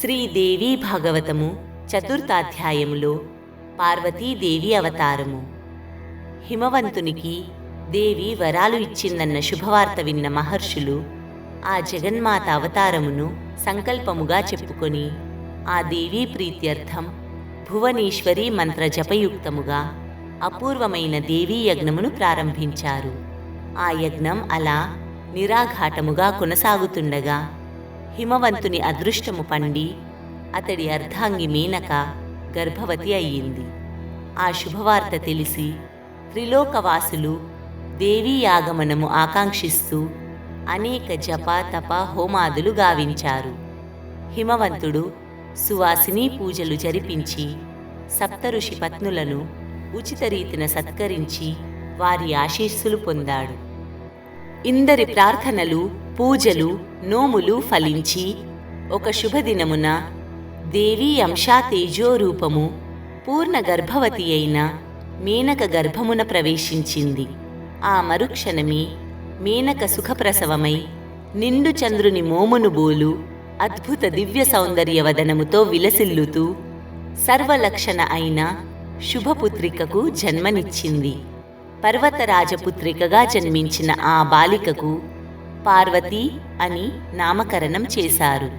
శ్రీదేవి భాగవతము చతుర్థాధ్యాయములో పార్వతీదేవి అవతారము. హిమవంతునికి దేవి వరాలు ఇచ్చిందన్న శుభవార్త విన్న మహర్షులు ఆ జగన్మాత అవతారమును సంకల్పముగా చెప్పుకొని ఆ దేవీ ప్రీత్యర్థం భువనేశ్వరి మంత్ర జపయుక్తముగా అపూర్వమైన దేవీ యజ్ఞమును ప్రారంభించారు. ఆ యజ్ఞం అలా నిరాఘాటముగా కొనసాగుతుండగా హిమవంతుని అదృష్టము పండి అతడి అర్ధాంగి మీనక గర్భవతి అయ్యింది. ఆ శుభవార్త తెలిసి త్రిలోకవాసులు దేవీయాగమనము ఆకాంక్షిస్తూ అనేక జప తప హోమాదులు గావించారు. హిమవంతుడు సువాసిని పూజలు జరిపించి సప్తఋషి పత్నులను ఉచిత రీతిన సత్కరించి వారి ఆశీస్సులు పొందాడు. ఇందరి ప్రార్థనలు పూజలు నోములు ఫలించి ఒక శుభదినమున దేవీ అంశా తేజోరూపము పూర్ణ గర్భవతి అయిన మేనక గర్భమున ప్రవేశించింది. ఆ మరుక్షణమే మేనక సుఖప్రసవమై నిండు చంద్రుని మోమును బోలు అద్భుత దివ్య సౌందర్యవదనముతో విలసిల్లుతూ సర్వలక్షణ అయిన శుభపుత్రికకు జన్మనిచ్చింది. పర్వతరాజపుత్రికగా జన్మించిన ఆ బాలికకు పార్వతి అని నామకరణం చేశారు.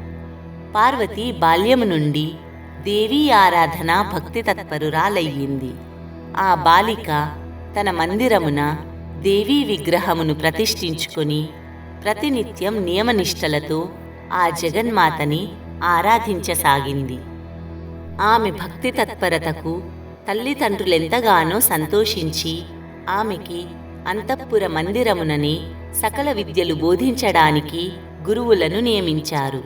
పార్వతి బాల్యము నుండి దేవీ ఆరాధన భక్తి తత్పరురాలయ్యింది. ఆ బాలిక తన మందిరమున దేవీ విగ్రహమును ప్రతిష్ఠించుకొని ప్రతినిత్యం నియమనిష్టలతో ఆ జగన్మాతని ఆరాధించసాగింది. ఆమె భక్తి తత్పరతకు తల్లిదండ్రులెంతగానో సంతోషించి ఆమెకి అంతఃపుర మందిరముననే సకల విద్యలు బోధించడానికి గురువులను నియమించారు.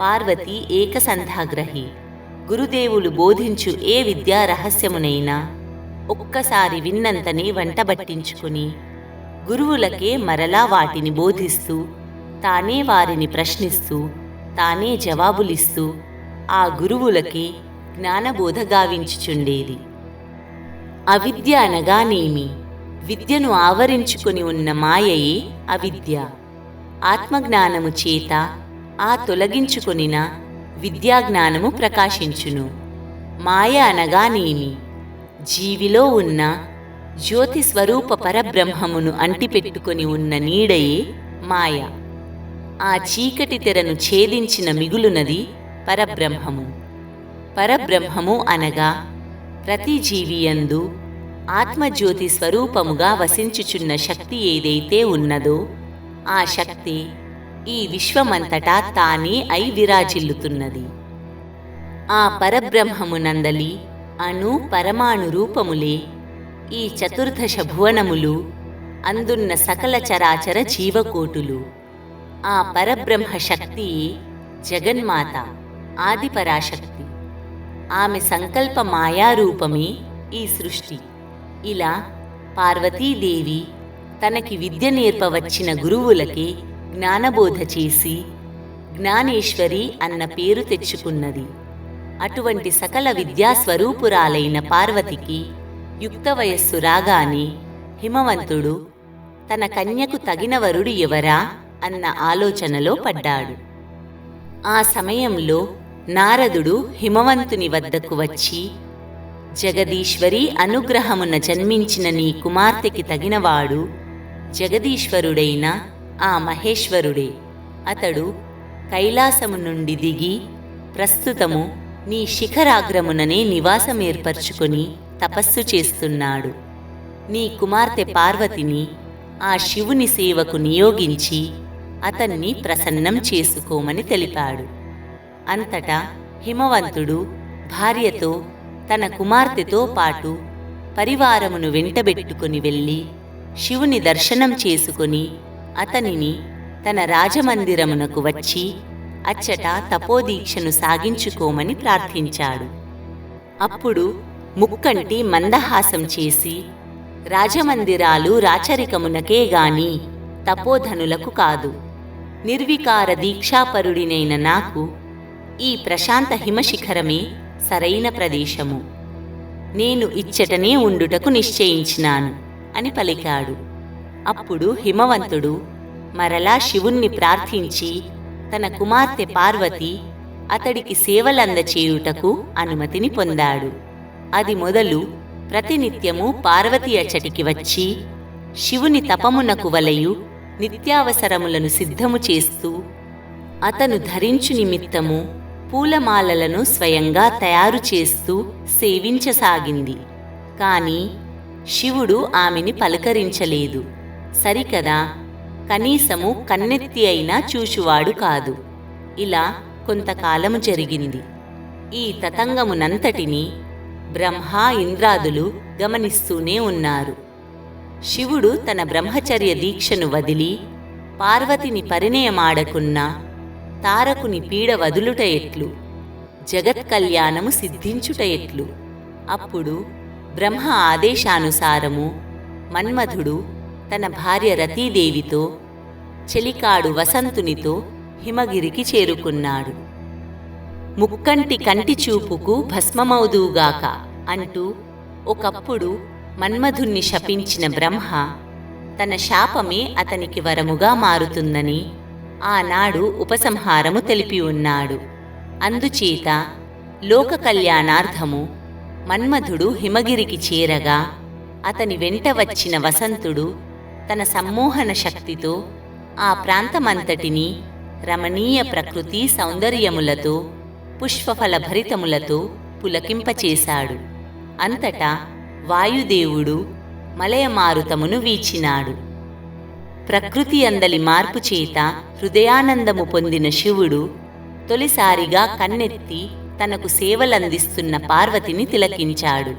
పార్వతి ఏకసంధాగ్రహి. గురుదేవులు బోధించు ఏ విద్యా రహస్యమునైనా ఒక్కసారి విన్నంతనే వంటబట్టించుకుని గురువులకే మరలా వాటిని బోధిస్తూ తానే వారిని ప్రశ్నిస్తూ తానే జవాబులిస్తూ ఆ గురువులకి జ్ఞానబోధ గావించుచుండేది. అవిద్య అనగానేమి విద్యను ఆవరించుకొని ఉన్న మాయయే అవిద్య. ఆత్మజ్ఞానము చేత ఆ తొలగించుకొనిన విద్యాజ్ఞానము ప్రకాశించును. మాయ అనగానేమి? జీవిలో ఉన్న జ్యోతి స్వరూప పరబ్రహ్మమును అంటిపెట్టుకొని ఉన్న నీడయే మాయ. ఆ చీకటి తెరను ఛేదించిన మిగులునది పరబ్రహ్మము. పరబ్రహ్మము అనగా ప్రతి జీవియందు ఆత్మజ్యోతి స్వరూపముగా వసించుచున్న శక్తి ఏదైతే ఉన్నదో ఆ శక్తి ఈ విశ్వమంతటా తానే అయి విరాజిల్లుతున్నది. ఆ పరబ్రహ్మమునందలి అణు పరమాణు రూపములే ఈ చతుర్దశ భువనములు అందున్న సకల చరాచర జీవకోటులు. ఆ పరబ్రహ్మ శక్తి జగన్మాత ఆదిపరాశక్తి. ఆమె సంకల్ప మాయారూపమే ఈ సృష్టి. ఇలా పార్వతీదేవి తనకి విద్య నేర్పవచ్చిన గురువులకి జ్ఞానబోధ చేసి జ్ఞానేశ్వరి అన్న పేరు తెచ్చుకున్నది. అటువంటి సకల విద్యా స్వరూపురాలైన పార్వతికి యుక్త వయస్సు రాగానే హిమవంతుడు తన కన్యకు తగిన వరుడు ఎవరా అన్న ఆలోచనలో పడ్డాడు. ఆ సమయంలో నారదుడు హిమవంతుని వద్దకు వచ్చి జగదీశ్వరి అనుగ్రహమున జన్మించిన నీ కుమార్తెకి తగినవాడు జగదీశ్వరుడైన ఆ మహేశ్వరుడే. అతడు కైలాసము నుండి దిగి ప్రస్తుతము నీ శిఖరాగ్రముననే నివాసమేర్పరచుకొని తపస్సు చేస్తున్నాడు. నీ కుమార్తె పార్వతిని ఆ శివుని సేవకు నియోగించి అతన్ని ప్రసన్నం చేసుకోమని తెలిపాడు. అంతటా హిమవంతుడు భార్యతో తన కుమార్తెతో పాటు పరివారమును వెంటబెట్టుకుని వెళ్ళి శివుని దర్శనం చేసుకుని అతనిని తన రాజమందిరమునకు వచ్చి అచ్చట తపోదీక్షను సాగించుకోమని ప్రార్థించాడు. అప్పుడు ముక్కంటి మందహాసం చేసి రాజమందిరాలు రాచరికమునకే గాని తపోధనులకు కాదు. నిర్వికార దీక్షాపరుడినైన నాకు ఈ ప్రశాంత హిమశిఖరమే సరైన ప్రదేశము. నేను ఇచ్చటనే ఉండుటకు నిశ్చయించినాను అని పలికాడు. అప్పుడు హిమవంతుడు మరలా శివుణ్ణి ప్రార్థించి తన కుమార్తె పార్వతి అతడికి సేవలందచేయుటకు అనుమతిని పొందాడు. అది మొదలు ప్రతినిత్యము పార్వతి అచ్చటికి వచ్చి శివుని తపమునకు వలయు నిత్యావసరములను సిద్ధము చేస్తూ అతను ధరించు నిమిత్తము పూలమాలలను స్వయంగా తయారు చేస్తూ సేవించసాగింది. కాని శివుడు ఆమెని పలకరించలేదు. సరికదా? కనీసము కన్నెత్తి అయినా చూచువాడు కాదు. ఇలా కొంతకాలము జరిగింది. ఈ తతంగమునంతటిని బ్రహ్మ ఇంద్రాదులు గమనిస్తూనే ఉన్నారు. శివుడు తన బ్రహ్మచర్య దీక్షను వదిలి పార్వతిని పరిణయమాడకున్నా తారకుని పీడ వదులుట ఎట్లు? జగత్ కళ్యాణము సిద్ధించుట ఎట్లు? అప్పుడు బ్రహ్మ ఆదేశానుసారము మన్మధుడు తన భార్య రతీదేవితో చెలికాడు వసంతునితో హిమగిరికి చేరుకున్నాడు. ముక్కంటి కంటి చూపుకు భస్మమౌదుగాక అంటూ ఒకప్పుడు మన్మధుణ్ణి శపించిన బ్రహ్మ తన శాపమే అతనికి వరముగా మారుతుందని ఆనాడు ఉపసంహారము తెలిపి ఉన్నాడు. అందుచేత లోక కళ్యాణార్థము మన్మధుడు హిమగిరికి చేరగా అతని వెంట వచ్చిన వసంతుడు తన సమ్మోహన శక్తితో ఆ ప్రాంతమంతటిని రమణీయ ప్రకృతి సౌందర్యములతో పుష్పఫల భరితములతో పులకింపచేశాడు. అంతటా వాయుదేవుడు మలయమారుతమును వీచినాడు. ప్రకృతి అందలి మార్పు చేత హృదయానందము పొందిన శివుడు తొలిసారిగా కన్నెత్తి తనకు సేవలందిస్తున్న పార్వతిని తిలకించాడు.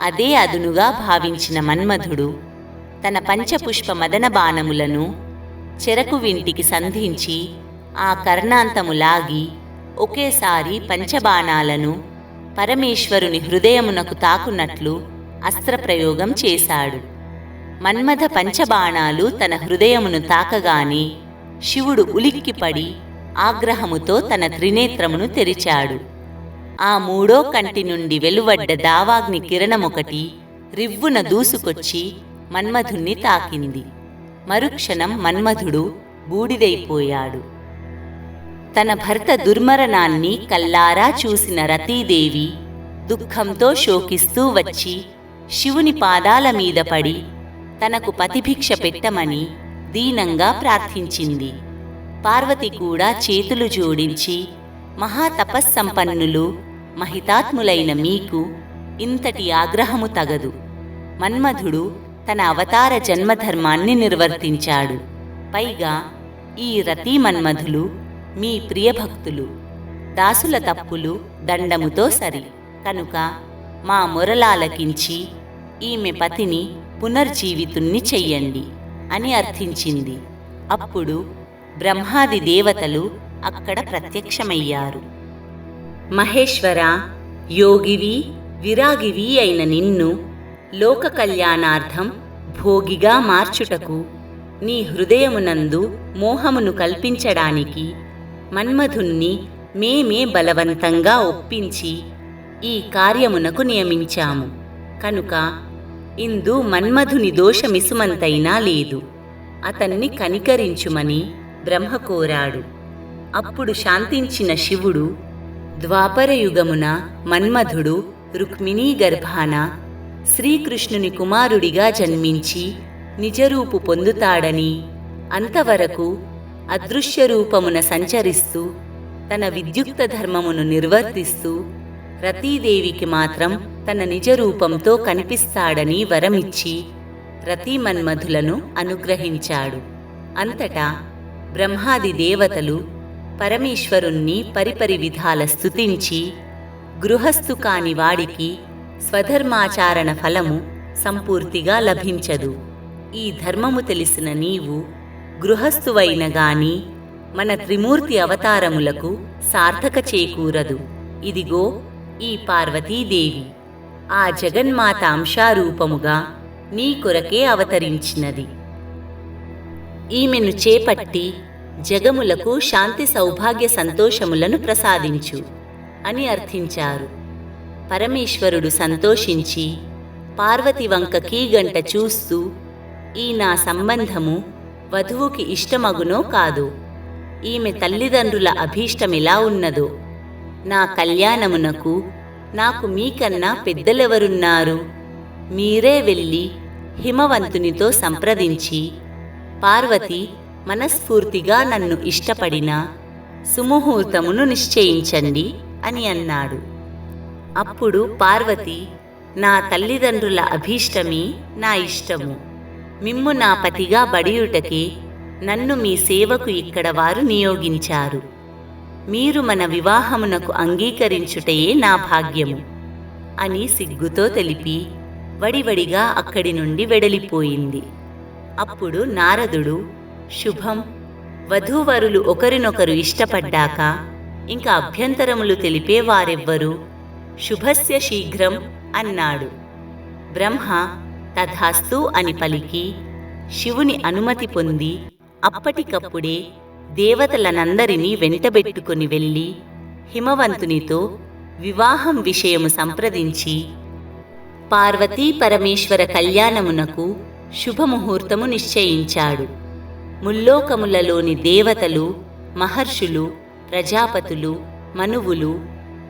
అదే అదునుగా భావించిన మన్మధుడు తన పంచపుష్ప మదన బాణములను చెరకు వింటికి సంధించి ఆ కర్ణాంతము లాగి ఒకేసారి పంచబాణాలను పరమేశ్వరుని హృదయమునకు తాకునట్లు అస్త్రప్రయోగం చేశాడు. మన్మథ పంచబాణాలు తన హృదయమును తాకగానే శివుడు ఉలిక్కిపడి ఆగ్రహముతో తన త్రినేత్రమును తెరిచాడు. ఆ మూడో కంటి నుండి వెలువడ్డ దావాగ్ని కిరణమొకటి రివ్వున దూసుకొచ్చి మన్మధుణ్ణి తాకింది. మరుక్షణం మన్మధుడు బూడిదైపోయాడు. తన భర్త దుర్మరణాన్ని కల్లారా చూసిన రతీదేవి దుఃఖంతో శోకిస్తూ వచ్చి శివుని పాదాల మీద పడి తనకు పతిభిక్ష పెట్టమని దీనంగా ప్రార్థించింది. పార్వతి కూడా చేతులు జోడించి మహాతపస్సంపన్నులు మహితాత్ములైన మీకు ఇంతటి ఆగ్రహము తగదు. మన్మధుడు తన అవతార జన్మధర్మాన్ని నిర్వర్తించాడు. పైగా ఈ రతీ మన్మధులు మీ ప్రియభక్తులు. దాసుల తప్పులు దండముతో సరి. కనుక మా మొరలాలకించి ఈమె పతిని పునర్జీవితుణ్ణి చెయ్యండి అని అర్థించింది. అప్పుడు బ్రహ్మాది దేవతలు అక్కడ ప్రత్యక్షమయ్యారు. మహేశ్వర యోగివి విరాగివి అయిన నిన్ను లోక కళ్యాణార్థం భోగిగా మార్చుటకు నీ హృదయమునందు మోహమును కల్పించడానికి మన్మధుణ్ణి మేమే బలవంతంగా ఒప్పించి ఈ కార్యమునకు నియమించాము. కనుక ఇందు మన్మధుని దోషమిసుమంతైనా లేదు. అతన్ని కనికరించుమని బ్రహ్మ కోరాడు. అప్పుడు శాంతించిన శివుడు ద్వాపరయుగమున మన్మధుడు రుక్మిణీ గర్భాన శ్రీకృష్ణుని కుమారుడిగా జన్మించి నిజరూపు పొందుతాడని అంతవరకు అదృశ్య రూపమున సంచరిస్తూ తన విద్యుక్త ధర్మమును నిర్వర్తిస్తూ రతీదేవికి మాత్రం తన నిజ రూపంతో కనిపిస్తాడని వరమిచ్చి రతీమన్మధులను అనుగ్రహించాడు. అంతటా బ్రహ్మాది దేవతలు పరమేశ్వరుణ్ణి పరిపరి విధాల స్థుతించి గృహస్థు కాని వాడికి స్వధర్మాచారణ ఫలము సంపూర్తిగా లభించదు. ఈ ధర్మము తెలిసిన నీవు గృహస్థువైన గాని మన త్రిమూర్తి అవతారములకు సార్థక చేకూరదు ఇదిగో ఈ పార్వతీదేవి. ఆ జగన్మాత అంశారూపముగా నీ కొరకే అవతరించినది. ఈమెను చేపట్టి జగములకు శాంతి సౌభాగ్య సంతోషములను ప్రసాదించు అని అర్థించారు. పరమేశ్వరుడు సంతోషించి పార్వతి వంక కీగంట చూస్తూ ఈ నా సంబంధము వధువుకి ఇష్టమగునో కాదు ఈమె తల్లిదండ్రుల అభీష్టమిలా ఉన్నదో నా కళ్యాణమునకు నాకు మీకన్నా పెద్దలెవరున్నారు? మీరే వెళ్ళి హిమవంతునితో సంప్రదించి పార్వతి మనస్ఫూర్తిగా నన్ను ఇష్టపడిన సుముహూర్తమును నిశ్చయించండి అని అన్నాడు. అప్పుడు పార్వతి నా తల్లిదండ్రుల అభీష్టమే నా ఇష్టము. మిమ్ము నా పతిగా బడియుటకి నన్ను మీ సేవకు ఇక్కడ వారు నియోగించారు. మీరు మన వివాహమునకు అంగీకరించుటయే నా భాగ్యము అని సిగ్గుతో తెలిపి వడివడిగా అక్కడి నుండి వెడలిపోయింది. అప్పుడు నారదుడు శుభం. వధూవరులు ఒకరినొకరు ఇష్టపడ్డాక ఇంకా అభ్యంతరములు తెలిపే వారెవ్వరు? శుభస్య శీఘ్రం అన్నాడు. బ్రహ్మ తథాస్తు అని పలికి శివుని అనుమతి పొంది అప్పటికప్పుడే దేవతలనందరినీ వెంటబెట్టుకుని వెళ్ళి హిమవంతునితో వివాహం విషయము సంప్రదించి పార్వతీ పరమేశ్వర కళ్యాణమునకు శుభముహూర్తము నిశ్చయించాడు. ముల్లోకములలోని దేవతలు మహర్షులు ప్రజాపతులు మనువులు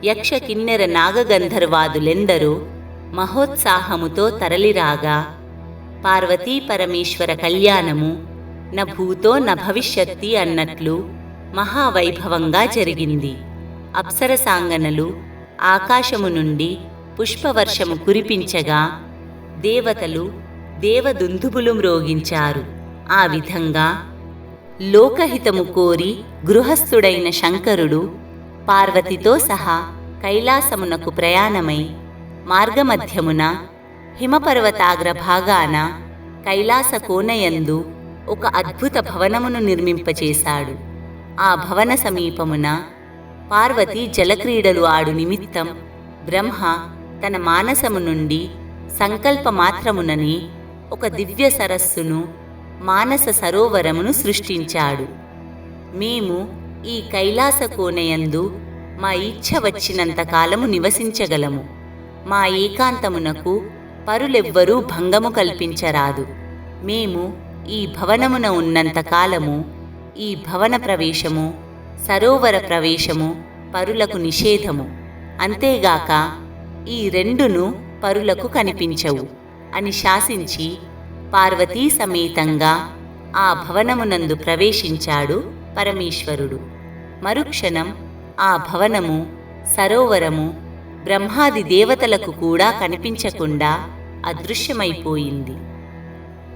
యక్ష కిన్నెర నాగగంధర్వాదులెందరో మహోత్సాహముతో తరలిరాగా పార్వతీ పరమేశ్వర కళ్యాణము న భూతో న భవిష్యత్తి అన్నట్లు మహావైభవంగా జరిగింది. అప్సరసాంగనలు ఆకాశము నుండి పుష్పవర్షము కురిపించగా దేవతలు దేవదుందుబులు మ్రోగించారు. ఆ విధంగా లోకహితము కోరి గృహస్థుడైన శంకరుడు పార్వతితో సహా కైలాసమునకు ప్రయాణమై మార్గమధ్యమున హిమపర్వతాగ్ర భాగాన కైలాస కోనయందు ఒక అద్భుత భవనమును నిర్మింపచేశాడు. ఆ భవన సమీపమున పార్వతి జలక్రీడలు ఆడు నిమిత్తం బ్రహ్మ తన మానసము నుండి సంకల్ప మాత్రమునని ఒక దివ్య సరస్సును మానస సరోవరమును సృష్టించాడు. మేము ఈ కైలాస కోనయందు మా ఇచ్ఛ వచ్చినంత కాలము నివసించగలము. మా ఏకాంతమునకు పరులెవ్వరూ భంగము కల్పించరాదు. మేము ఈ భవనమున ఉన్నంత కాలము ఈ భవన ప్రవేశము సరోవర ప్రవేశము పరులకు నిషేధము. అంతేగాక ఈ రెండును పరులకు కనిపించవు అని శాసించి పార్వతీ సమేతంగా ఆ భవనమునందు ప్రవేశించాడు పరమేశ్వరుడు. మరుక్షణం ఆ భవనము సరోవరము బ్రహ్మాది దేవతలకు కూడా కనిపించకుండా అదృశ్యమైపోయింది.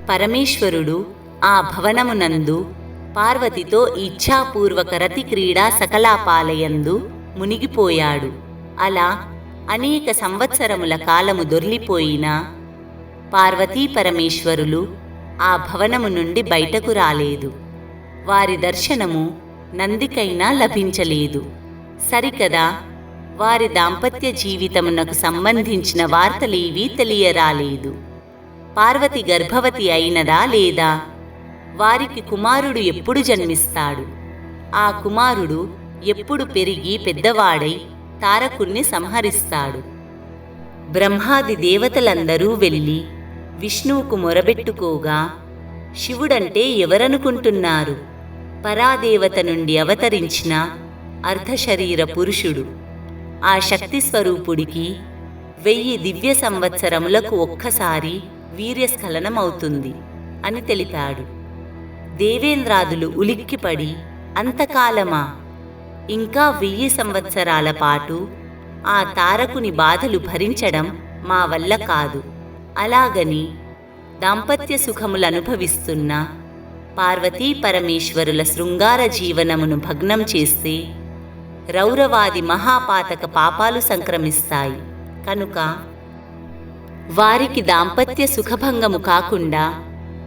పరమేశ్వరుడు ఆ భవనమునందు పార్వతితో ఇచ్ఛాపూర్వక రతి క్రీడా సకలాపాలయందు మునిగిపోయాడు. అలా అనేక సంవత్సరముల కాలము దొర్లిపోయినా పార్వతీ పరమేశ్వరులు ఆ భవనము నుండి బయటకు రాలేదు. వారి దర్శనము నందికైనా లభించలేదు. సరికదా వారి దాంపత్య జీవితమునకు సంబంధించిన వార్తలేవీ తెలియరాలేదు. పార్వతి గర్భవతి అయినదా లేదా? వారికి కుమారుడు ఎప్పుడు జన్మిస్తాడు? ఆ కుమారుడు ఎప్పుడు పెరిగి పెద్దవాడై తారకుణ్ణి సంహరిస్తాడు? బ్రహ్మాది దేవతలందరూ వెళ్ళి విష్ణువుకు మొరబెట్టుకోగా శివుడంటే ఎవరనుకుంటున్నారు? పరాదేవత నుండి అవతరించిన అర్ధశరీర పురుషుడు. ఆ శక్తి స్వరూపుడికి వెయ్యి దివ్య సంవత్సరములకు ఒక్కసారి వీర్యస్ఖలనమవుతుంది అని తెలిపాడు. దేవేంద్రాదులు ఉలిక్కిపడి అంతకాలమా? ఇంకా వెయ్యి సంవత్సరాల పాటు ఆ తారకుని బాధలు భరించడం మా వల్ల కాదు. అలాగని దాంపత్య సుఖములు అనుభవిస్తున్న పార్వతీ పరమేశ్వరుల శృంగార జీవనమును భగ్నం చేస్తే రౌరవాది మహాపాతక పాపాలు సంక్రమిస్తాయి. కనుక వారికి దాంపత్య సుఖభంగము కాకుండా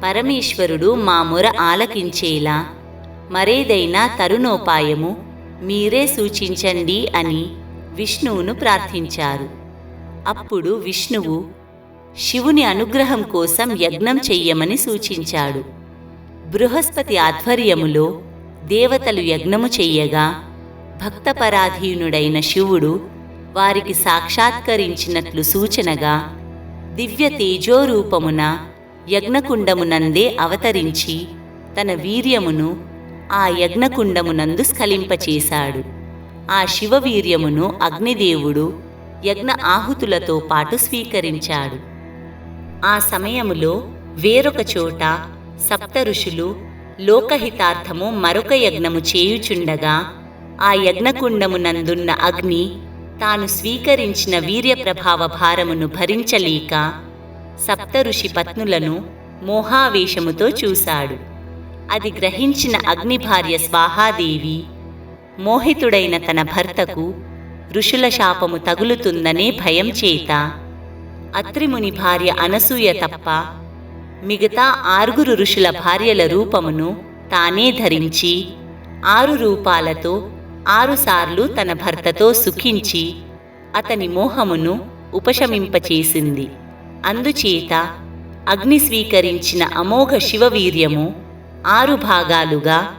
పరమేశ్వరుడు మా మొర ఆలకించేలా మరేదైనా తరుణోపాయము మీరే సూచించండి అని విష్ణువును ప్రార్థించారు. అప్పుడు విష్ణువు శివుని అనుగ్రహం కోసం యజ్ఞం చెయ్యమని సూచించాడు. బృహస్పతి ఆధ్వర్యములో దేవతలు యజ్ఞము చెయ్యగా భక్తపరాధీనుడైన శివుడు వారికి సాక్షాత్కరించినట్లు సూచనగా దివ్య తేజోరూపమున యజ్ఞకుండమునందే అవతరించి తన వీర్యమును ఆ యజ్ఞకుండమునందు స్ఖలింపచేశాడు. ఆ శివవీర్యమును అగ్నిదేవుడు యజ్ఞ ఆహుతులతో పాటు స్వీకరించాడు. ఆ సమయములో వేరొక చోట సప్త ఋషులు లోకహితార్థము మరొక యజ్ఞము చేయుచుండగా ఆ యజ్ఞకుండమునందున్న అగ్ని తాను స్వీకరించిన వీర్యప్రభావ భారమును భరించలేక సప్త ఋషి పత్నులను మోహావేశముతో చూశాడు. అది గ్రహించిన అగ్నిభార్య స్వాహాదేవి మోహితుడైన తన భర్తకు ఋషుల శాపము తగులుతుందనే భయం చేత అత్రిముని భార్య అనసూయ తప్ప మిగతా ఆరుగురు ఋషుల భార్యల రూపమును తానే ధరించి ఆరు రూపాలతో ఆరుసార్లు తన భర్తతో సుఖించి అతని మోహమును ఉపశమింపచేసింది. అందుచేత అగ్ని స్వీకరించిన అమోఘ శివవీర్యము ఆరు భాగాలుగా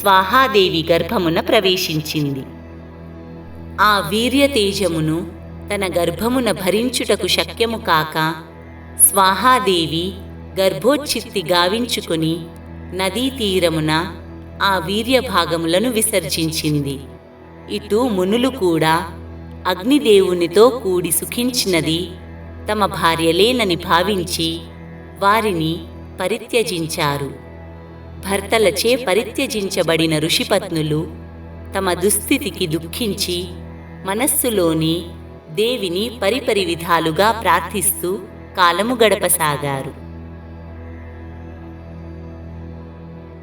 స్వాహాదేవి గర్భమున ప్రవేశించింది. ఆ వీర్యతేజమును తన గర్భమున భరించుటకు శక్యము కాక స్వాహాదేవి గర్భోచ్ఛిత్తి గావించుకుని నదీ తీరమున ఆ వీర్యభాగములను విసర్జించింది. ఇటు మునులు కూడా అగ్నిదేవునితో కూడి సుఖించినది. తమ భార్యలేనని భావించి వారిని పరిత్యజించారు. భర్తలచే పరిత్యజించబడిన ఋషిపత్నులు తమ దుస్థితికి దుఃఖించి మనస్సులోని దేవిని పరిపరి విధాలుగా ప్రార్థిస్తూ కాలము గడపసాగారు.